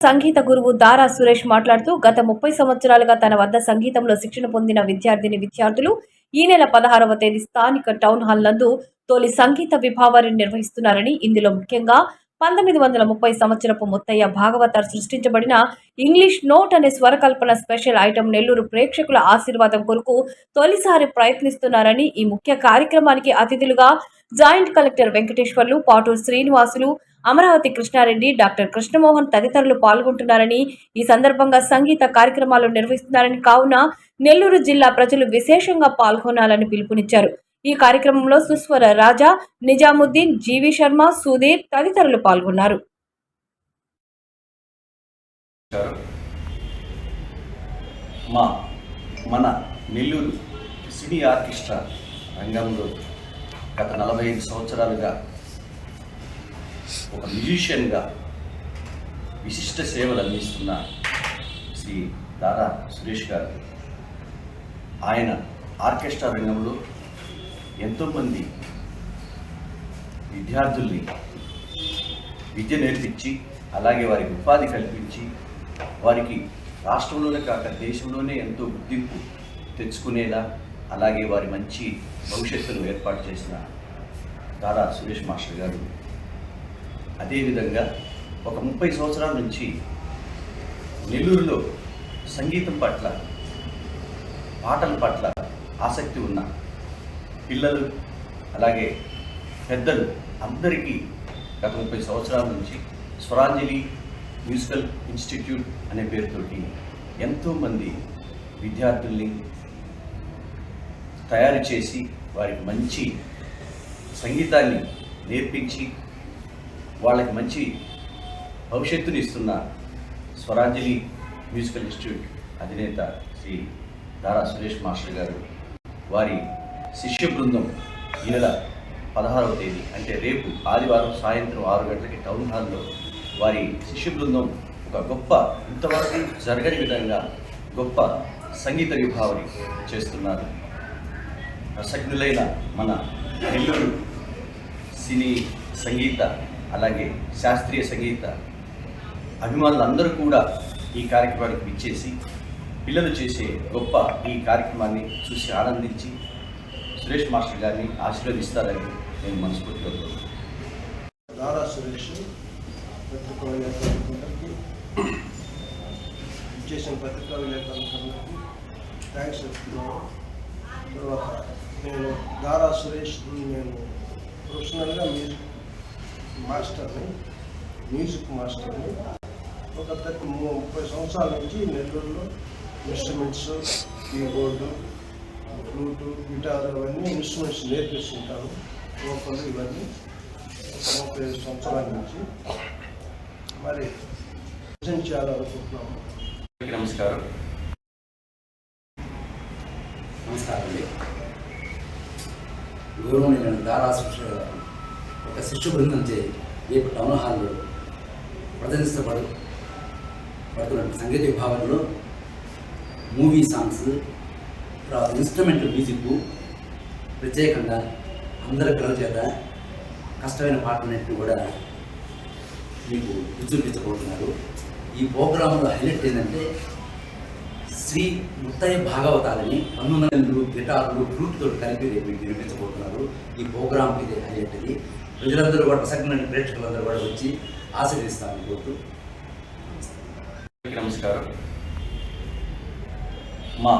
సంగీత గురువు దారా సురేష్ మాట్లాడుతూ గత ముప్పై సంవత్సరాలుగా తన వద్ద సంగీతంలో శిక్షణ పొందిన విద్యార్థిని విద్యార్థులు ఈ నెల పదహారవ తేదీ స్థానిక టౌన్ హాల్ నందు తొలి సంగీత విభావాన్ని నిర్వహిస్తున్నారని ఇందులో ముఖ్యంగా పంతొమ్మిది వందల ముప్పై సంవత్సరపు ముత్తయ్య భాగవతార్ సృష్టించబడిన ఇంగ్లీష్ నోట్ అనే స్వరకల్పన స్పెషల్ ఐటెం నెల్లూరు ప్రేక్షకుల ఆశీర్వాదం కొరకు తొలిసారి ప్రయత్నిస్తున్నారని ఈ ముఖ్య కార్యక్రమానికి అతిథులుగా joint collector Venkateswarlu Paturu Srinivasulu Amaravathi Krishna Reddy doctor Krishnamohan తదితరులు పాల్గొంటున్నారని ఈ సందర్భంగా సంగీత కార్యక్రమాలు నిర్వహిస్తున్నారని కావున నెల్లూరు జిల్లా ప్రజలు విశేషంగా పాల్గొనాలని పిలుపునిచ్చారు. ఈ కార్యక్రమంలో సుస్వర రాజా నిజాముద్దీన్ జీవి శర్మ సుధీర్ తదితరులు పాల్గొన్నారు. మా మన నెల్లూరు సినీ ఆర్కెస్ట్రా రంగంలో గత నలభై ఐదు సంవత్సరాలుగా ఒక మ్యూజిషియన్గా విశిష్ట సేవలు అందిస్తున్న శ్రీ దారా సురేష్ గారు. ఆయన ఆర్కెస్ట్రా రంగంలో ఎంతోమంది విద్యార్థుల్ని విద్య నేర్పించి అలాగే వారికి ఉపాధి కల్పించి వారికి రాష్ట్రంలోనే కాక దేశంలోనే ఎంతో గుర్తింపు తెచ్చుకునేలా అలాగే వారి మంచి భవిష్యత్తును ఏర్పాటు చేసిన దాదా సురేష్ మాస్టర్ గారు అదేవిధంగా ఒక ముప్పై సంవత్సరాల నుంచి నెల్లూరులో సంగీతం పట్ల పాటల పట్ల ఆసక్తి ఉన్న పిల్లలు అలాగే పెద్దలు అందరికీ గత ముప్పై సంవత్సరాల నుంచి స్వరాంజలి మ్యూజికల్ ఇన్స్టిట్యూట్ అనే పేరుతోటి ఎంతోమంది విద్యార్థుల్ని తయారు చేసి వారికి మంచి సంగీతాన్ని నేర్పించి వాళ్ళకి మంచి భవిష్యత్తుని ఇస్తున్న స్వరాంజలి మ్యూజికల్ ఇన్స్టిట్యూట్ అధినేత శ్రీ దారా సురేష్ మాస్టర్ గారు. వారి శిష్య బృందం ఈ నెల పదహారవ తేదీ అంటే రేపు ఆదివారం సాయంత్రం ఆరు గంటలకి టౌన్ హాల్లో వారి శిష్య బృందం ఒక గొప్ప ఇంతవరకు జరగని విధంగా గొప్ప సంగీత విభావని చేస్తున్నారు. రసజ్ఞులైన మన నెల్లూరు సినీ సంగీత అలాగే శాస్త్రీయ సంగీత అభిమానులందరూ కూడా ఈ కార్యక్రమానికి విచ్చేసి పిల్లలు చేసే గొప్ప ఈ కార్యక్రమాన్ని చూసి ఆనందించి సురేష్ మాస్టర్ గారిని ఆశీర్వదిస్తారని నేను మనస్ఫూర్తిగా దారా సురేష్ పత్రికా విలేకరులందరికీ పత్రికా విలేకరులందరికీ థ్యాంక్స్ చెప్తున్నాను. తర్వాత నేను దారా సురేష్ నేను ప్రొఫెషనల్గా మ్యూజిక్ మాస్టర్ని మ్యూజిక్ మాస్టర్ని ఒక థర్టీ ముప్పై సంవత్సరాల నుంచి నెల్లూరులో ఇన్స్ట్రుమెంట్స్ కీబోర్డు ఫ్లూటు గిటార్ అవన్నీ ఇన్స్ట్రుమెంట్స్ నేర్పిస్తుంటాను వోకల్ ఇవన్నీ ముప్పై ఐదు సంవత్సరాల నుంచి. మరి ప్రజెంట్ చేయాలనుకుంటున్నాము నమస్కారం. నమస్కారం అండి. గౌరవనీయులైన దారా శిక్ష ఒక శిష్యు బృందం చే రేపు టౌన్ హాల్లో ప్రదర్శించబడు పడుతున్న సంగీత విభాగంలో మూవీ సాంగ్స్ తర్వాత ఇన్స్ట్రుమెంట్ మ్యూజిక్ ప్రత్యేకంగా అందరి పిల్లల చేత కష్టమైన పాటలన్నింటినీ కూడా మీకు విజృంభించబోతున్నారు. ఈ ప్రోగ్రాంలో హైలైట్ ఏంటంటే శ్రీ ముత్తయ్య భాగవతాలని పంతొమ్మిది గిటార్లు ఫ్లూట్తో కలిపి రేపు మీకు వినిపించబోతున్నారు ఈ ప్రోగ్రామ్ ఇది హైలైట్ ఇది ప్రజలందరూ కూడా ప్రసక్తమైన ప్రేక్షకులందరూ కూడా వచ్చి ఆశీర్దిస్తామని కోరుతూ నమస్కారం. మా